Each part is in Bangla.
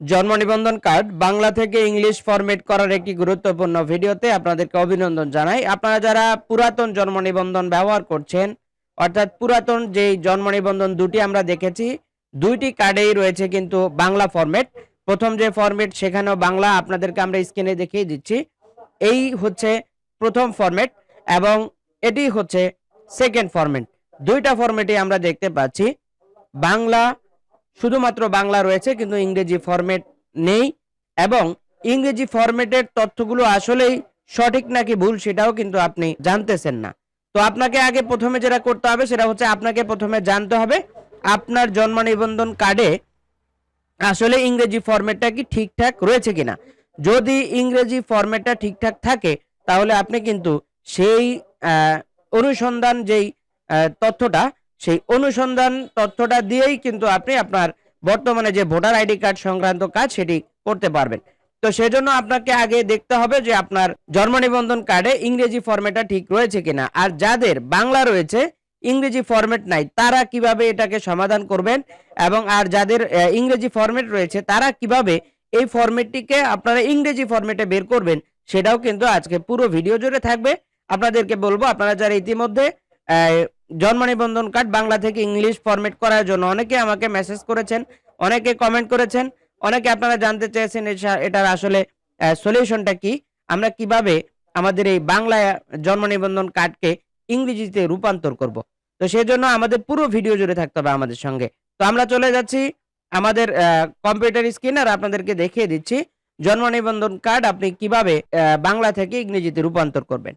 জন্ম নিবন্ধন কার্ড বাংলা থেকে ইংলিশ ফরম্যাট করার একটি গুরুত্বপূর্ণ ভিডিওতে আপনাদেরকে অভিনন্দন জানাই। আপনারা যারা পুরাতন জন্ম নিবন্ধন ব্যবহার করছেন, অর্থাৎ পুরাতন যেই জন্ম নিবন্ধন দুটি আমরা দেখেছি, দুইটি কার্ডেই রয়েছে কিন্তু বাংলা ফরম্যাট। প্রথম যে ফরম্যাট, সেখানেও বাংলা আপনাদেরকে আমরা স্ক্রিনে দেখিয়ে দিচ্ছি। এই হচ্ছে প্রথম ফরম্যাট এবং এটি হচ্ছে সেকেন্ড ফরম্যাট। দুইটা ফরম্যাটে আমরা দেখতে পাচ্ছি। বাংলা শুধুমাত্র বাংলা রয়েছে, কিন্তু ইংরেজি ফরম্যাট নেই এবং ইংরেজি ফরম্যাটের তথ্যগুলো আসলেই সঠিক নাকি ভুল সেটাও কিন্তু আপনি জানতেছেন না। তো আপনাকে আগে প্রথমে যেটা করতে হবে সেটা হচ্ছে আপনাকে প্রথমে জানতে হবে আপনার জন্ম নিবন্ধন কার্ডে আসলে ইংরেজি ফরম্যাটটা কি ঠিকঠাক রয়েছে কিনা। যদি ইংরেজি ফরম্যাটটা ঠিকঠাক থাকে, তাহলে আপনি কিন্তু সেই অনুসন্ধান যেই তথ্যটা সেই অনুসন্ধান তথ্যটা দিয়েই কিন্তু আপনি আপনার বর্তমানে যে ভোটার আইডি কার্ড সংক্রান্ত কাজ সেটি করতে পারবেন। তো সেজন্য আপনাকে আগে দেখতে হবে যে আপনার জন্ম নিবন্ধন কার্ডে ইংরেজি ফরম্যাটটা ঠিক রয়েছে কিনা। আর যাদের বাংলা রয়েছে, ইংরেজি ফরম্যাট নাই, তারা কীভাবে এটাকে সমাধান করবেন এবং আর যাদের ইংরেজি ফরম্যাট রয়েছে, তারা কীভাবে এই ফরম্যাটটিকে আপনারা ইংরেজি ফরম্যাটে বের করবেন, সেটাও কিন্তু আজকে পুরো ভিডিও জুড়ে থাকবে। আপনাদেরকে বলব, আপনারা যারা ইতিমধ্যে জন্ম নিবন্ধন কার্ড বাংলা থেকে ইংলিশ ফরম্যাট করার জন্য। অনেকে আমাকে মেসেজ করেছেন, অনেকে কমেন্ট করেছেন, অনেকে আপনারা জানতে চেয়েছেন এটার আসলে সলিউশনটা কি? আমরা কীভাবে আমাদের এই বাংলা জন্ম নিবন্ধন কার্ডকে ইংরেজিতে রূপান্তর করব? তো সেজন্য আমাদের পুরো ভিডিও জুড়ে থাকতে হবে আমাদের সঙ্গে। তো আমরা চলে যাচ্ছি আমাদের কম্পিউটার স্ক্রিন আর আপনাদেরকে দেখিয়ে দিচ্ছি জন্ম নিবন্ধন কার্ড আপনি কীভাবে বাংলা থেকে ইংরেজিতে রূপান্তর করবেন।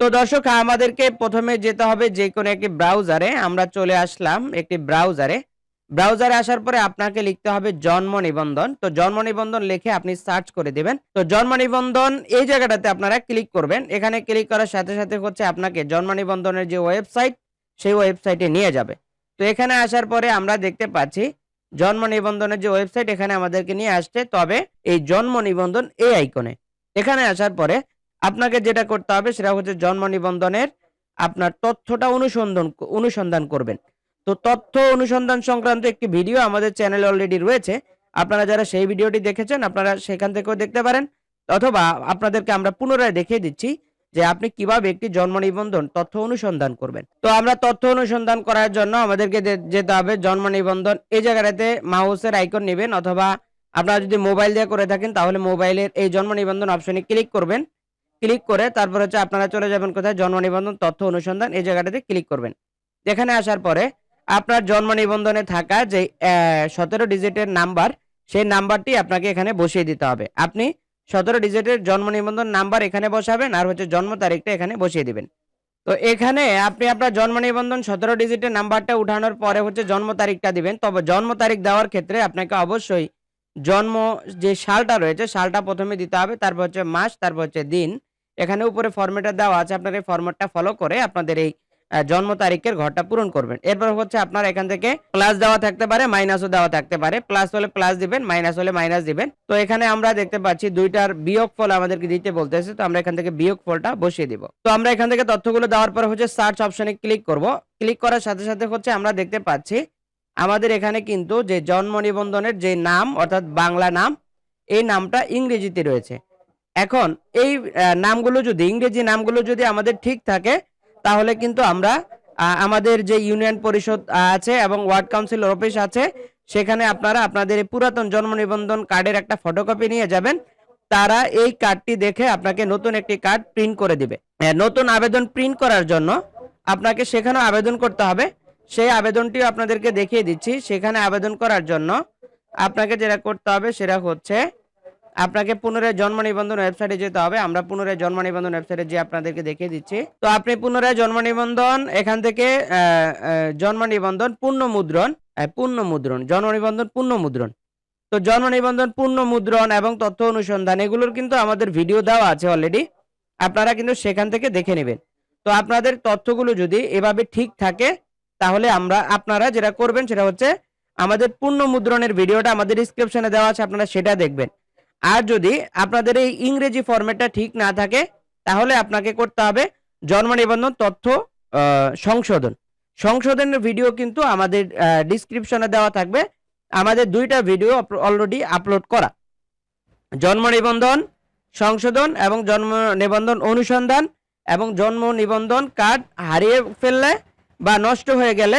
তো দর্শক, আমাদেরকে প্রথমে যেতে হবে যে কোনো একটি ব্রাউজারে আমরা চলে আসলাম একটি ব্রাউজারে ব্রাউজারে আসার পরে আপনাকে লিখতে হবে জন্ম নিবন্ধন। তো জন্ম নিবন্ধন লিখে আপনি সার্চ করে দিবেন। তো জন্ম নিবন্ধন, এই জায়গাটাতে আপনারা ক্লিক করবেন। এখানে ক্লিক করার সাথে সাথে হচ্ছে আপনাকে জন্ম নিবন্ধনের যে ওয়েবসাইট সেই ওয়েবসাইটে নিয়ে যাবে। তো এখানে আসার পরে আমরা দেখতে পাচ্ছি, জন্ম নিবন্ধনের যে ওয়েবসাইট এখানে আমাদেরকে নিয়ে আসছে। তবে এই জন্ম নিবন্ধন এই আইকনে এখানে আসার পরে আপনাকে যেটা করতে হবে সেটা হচ্ছে জন্ম নিবন্ধনের আপনার তথ্যটা অনুসন্ধান অনুসন্ধান করবেন। তো তথ্য অনুসন্ধান সংক্রান্ত একটি ভিডিও আমাদের চ্যানেলে অলরেডি রয়েছে। আপনারা যারা সেই ভিডিওটি দেখেছেন, আপনারা সেখান থেকেও দেখতে পারেন। অথবা আপনাদেরকে আমরা পুনরায় দেখিয়ে দিচ্ছি যে আপনি কীভাবে একটি জন্ম নিবন্ধন তথ্য অনুসন্ধান করবেন। তো আমরা তথ্য অনুসন্ধান করার জন্য আমাদেরকে যেতে হবে জন্ম নিবন্ধন। এই জায়গাটাতে মাউসের আইকন নেবেন অথবা আপনারা যদি মোবাইল দিয়ে করে থাকেন, তাহলে মোবাইলের এই জন্ম নিবন্ধন অপশনে ক্লিক করবেন। ক্লিক করে তারপর হচ্ছে আপনারা চলে যাবেন কোথায়? জন্ম নিবন্ধন তথ্য অনুসন্ধান এই জায়গাটাতে ক্লিক করবেন। এখানে আসার পরে আপনার জন্ম নিবন্ধনে থাকা যে সতেরো ডিজিটের নাম্বার, সেই নাম্বারটি আপনাকে এখানে বসিয়ে দিতে হবে। আপনি সতেরো ডিজিটের জন্ম নিবন্ধন নাম্বার এখানে বসাবেন আর হচ্ছে জন্ম তারিখটা এখানে বসিয়ে দিবেন। তো এখানে আপনি আপনার জন্ম নিবন্ধন সতেরো ডিজিটের নাম্বারটা উঠানোর পরে হচ্ছে জন্ম তারিখটা দিবেন। তবে জন্ম তারিখ দেওয়ার ক্ষেত্রে আপনাকে অবশ্যই জন্ম যে সালটা রয়েছে, সালটা প্রথমে দিতে হবে, তারপর হচ্ছে মাস, তারপর হচ্ছে দিন। এখানে উপরে ফরম্যাটটা দেওয়া আছে, আপনার এই ফরম্যাটটা ফলো করে আপনাদের এই জন্ম তারিখের ঘরটা পূরণ করবেন। এরপর হচ্ছে আপনার এখান থেকে প্লাস দেওয়া থাকতে পারে মাইনাসও দেওয়া থাকতে পারে। প্লাস হলে প্লাস দিবেন মাইনাস হলে মাইনাস দিবেন। তো এখানে আমরা দেখতে পাচ্ছি দুইটার বিয়োগ ফল আমাদেরকে দিতে বলতেছে, তো আমরা এখান থেকে বিয়োগ ফলটা বসিয়ে দিব। তো আমরা এখান থেকে তথ্যগুলো দেওয়ার পর হচ্ছে সার্চ অপশনে ক্লিক করব। ক্লিক করার সাথে সাথে হচ্ছে আমরা দেখতে পাচ্ছি আমাদের এখানে কিন্তু যে জন্ম নিবন্ধনের যে নাম, অর্থাৎ বাংলা নাম, এই নামটা ইংরেজিতে রয়েছে। এখন এই নামগুলো যদি, ইংরেজি নামগুলো যদি আমাদের ঠিক থাকে, তাহলে কিন্তু আমরা আমাদের যে ইউনিয়ন পরিষদ আছে এবং ওয়ার্ড কাউন্সিল অফিস আছে, সেখানে আপনারা আপনাদের পুরাতন জন্ম নিবন্ধন কার্ডের একটা ফটোকপি নিয়ে যাবেন। তারা এই কার্ডটি দেখে আপনাকে নতুন একটি কার্ড প্রিন্ট করে দিবে। নতুন আবেদন প্রিন্ট করার জন্য আপনাকে সেখানেও আবেদন করতে হবে। সেই আবেদনটিও আপনাদেরকে দেখিয়ে দিচ্ছি। সেখানে আবেদন করার জন্য আপনাকে যেটা করতে হবে সেটা হচ্ছে আপনাকে পুনরায় জন্ম নিবন্ধন ওয়েবসাইটে যেতে হবে। আমরা পুনরায় জন্ম নিবন্ধন ওয়েবসাইটে যে আপনাদেরকে দেখিয়ে দিচ্ছি। তো আপনি পুনরায় জন্ম নিবন্ধন এখান থেকে জন্ম নিবন্ধন পূর্ণ মুদ্রণ পূর্ণ মুদ্রণ জন্ম নিবন্ধন পূর্ণ মুদ্রণ তো জন্ম নিবন্ধন পূর্ণ মুদ্রণ এবং তথ্য অনুসন্ধান, এগুলোর কিন্তু আমাদের ভিডিও দেওয়া আছে অলরেডি আপনারা কিন্তু সেখান থেকে দেখে নেবেন। তো আপনাদের তথ্যগুলো যদি এভাবে ঠিক থাকে, তাহলে আমরা, আপনারা যেটা করবেন সেটা হচ্ছে, আমাদের পূর্ণ মুদ্রণের ভিডিওটা আমাদের ডিসক্রিপশনে দেওয়া আছে, আপনারা সেটা দেখবেন। আর যদি আপনাদের এই ইংরেজি ফরম্যাটটা ঠিক না থাকে, তাহলে আপনাকে করতে হবে জন্ম নিবন্ধন তথ্য সংশোধন। সংশোধনের ভিডিও কিন্তু আমাদের ডিসক্রিপশনে দেওয়া থাকবে। আমাদের দুইটা ভিডিও অলরেডি আপলোড করা। জন্ম নিবন্ধন, সংশোধন এবং জন্ম নিবন্ধন অনুসন্ধান এবং জন্ম নিবন্ধন কার্ড হারিয়ে ফেললে বা নষ্ট হয়ে গেলে,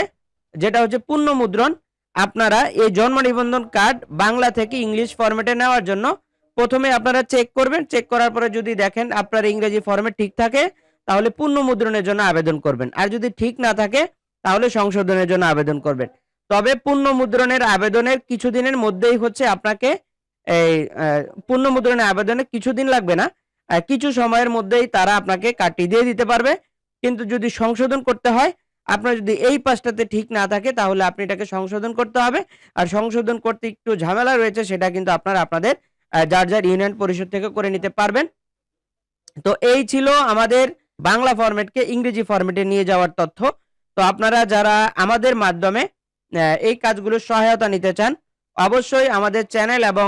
যেটা হচ্ছে পূর্ণ মুদ্রণ, আপনারা এই জন্ম নিবন্ধন কার্ড বাংলা থেকে ইংলিশ ফরম্যাটে নেওয়ার জন্য প্রথমে আপনারা চেক করবেন চেক করার পরে যদি দেখেন আপনার ইংরেজি ফর্মেট ঠিক থাকে, তাহলে পূর্ণ মুদ্রণের জন্য আবেদন করবেন। আর যদি ঠিক না থাকে, তাহলে সংশোধনের জন্য আবেদন করবেন। তবে পূর্ণ মুদ্রণের আবেদনের কিছুদিনের মধ্যেই হচ্ছে আপনাকে এই পূর্ণ মুদ্রণের আবেদনে কিছুদিন লাগবে না। কিছু সময়ের মধ্যেই তারা আপনাকে কাটি দিয়ে দিতে পারবে। কিন্তু যদি সংশোধন করতে হয়, আপনার যদি এই পাঁচটাতে ঠিক না থাকে, তাহলে আপনি এটাকে সংশোধন করতে হবে। আর সংশোধন করতে একটু ঝামেলা রয়েছে, সেটা কিন্তু আপনার, আপনাদের যার যার ইউনিয়ন পরিষদ থেকে করে নিতে পারবেন। তো এই ছিল আমাদের বাংলা ফরম্যাটকে ইংরেজি ফরম্যাটে নিয়ে যাওয়ার তথ্য। তো আপনারা যারা আমাদের মাধ্যমে এই কাজগুলোর সহায়তা নিতে চান, অবশ্যই আমাদের চ্যানেল এবং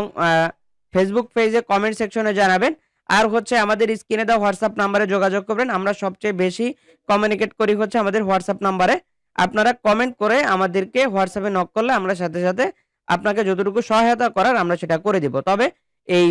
ফেসবুক পেজে কমেন্ট সেকশনে জানাবেন। আর হচ্ছে আমাদের স্ক্রিনে দেওয়া হোয়াটসঅ্যাপ নাম্বারে যোগাযোগ করবেন। আমরা সবচেয়ে বেশি কমিউনিকেট করি হচ্ছে আমাদের হোয়াটসঅ্যাপ নাম্বারে আপনারা কমেন্ট করে আমাদেরকে হোয়াটসঅ্যাপে নক করলে আমরা সাথে সাথে আপনাকে যতটুকু সহায়তা করার আমরা সেটা করে দিব। তবে এই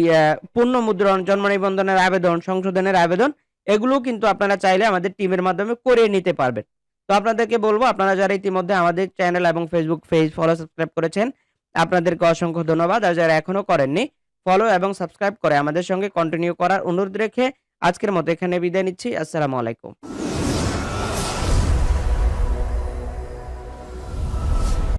পূর্ণ মুদ্রণ, জন্ম নিবন্ধনের আবেদন, সংশোধনের আবেদন এগুলো কিন্তু আপনারা চাইলে আমাদের টিমের মাধ্যমে করে নিতে পারবেন। তো আপনাদেরকে বলব, আপনারা যারা ইতিমধ্যে আমাদের চ্যানেল এবং ফেসবুক পেজ ফলো সাবস্ক্রাইব করেছেন, আপনাদেরকে অসংখ্য ধন্যবাদ। আর যারা এখনও করেননি ফলো এবং সাবস্ক্রাইব করে আমাদের সঙ্গে কন্টিনিউ করার অনুরোধ রেখে আজকের মতো এখানে বিদায় নিচ্ছি। আসসালামু আলাইকুম।